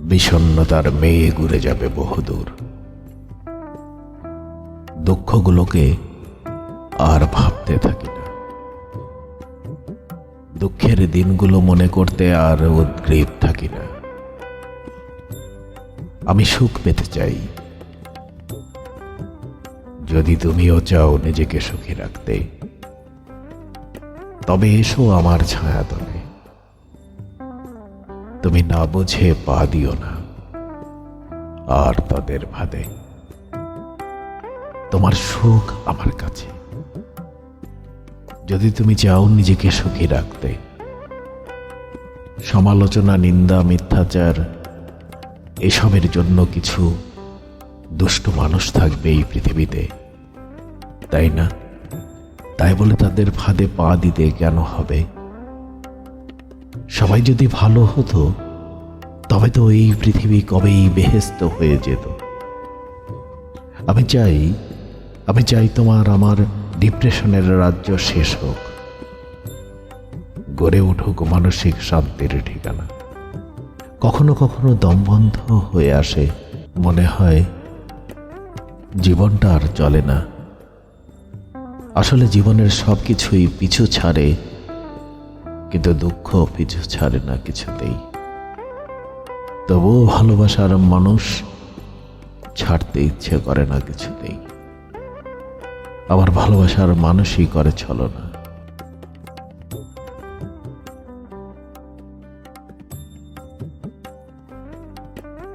বিষণ্ণতার মেয়ে ঘুরে যাবে বহুদূর। দুঃখগুলোকে আর ভাবতে থাকি না। দুঃখের দিনগুলো মনে করতে আর উদ্গ্রীব থাকি না। আমি সুখ পেতে চাই। যদি তুমিও চাও নিজেকে সুখী রাখতে, তবে এসো আমার ছায়া তলে। তুমি না বুঝে পা দিও না। আর তাদের ভাদে। তোমার সুখ আমার কাছে। যদি তুমি চাও নিজেকে সুখী রাখতে, সমালোচনা, নিন্দা, মিথ্যাচার, এসবের জন্য কিছু দুষ্ট মানুষ থাকবে এই পৃথিবীতে। তাই না? তাই বলে তাদের ফাঁদে পা দিতে কেন হবে? সবাই যদি ভালো হতো, তবে তো এই পৃথিবী কবেই বেহেস্ত হয়ে যেত। আমি চাই আমি চাই তোমার আমার ডিপ্রেশনের রাজ্য শেষ হোক। গড়ে উঠুক মানসিক শান্তির ঠিকানা। কখনো কখনো দমবন্ধ হয়ে আসে, মনে হয় জীবনটা আর চলে না। আসলে জীবনের সব কিছুই পিছু ছাড়ে কিন্তু দুঃখ পিছু ছাড়ে না কিছুতেই। তবুও ভালোবাসার মানুষ ছাড়তে ইচ্ছে করে না কিছুতেই। আবার ভালোবাসার মানুষই করে ছলনা।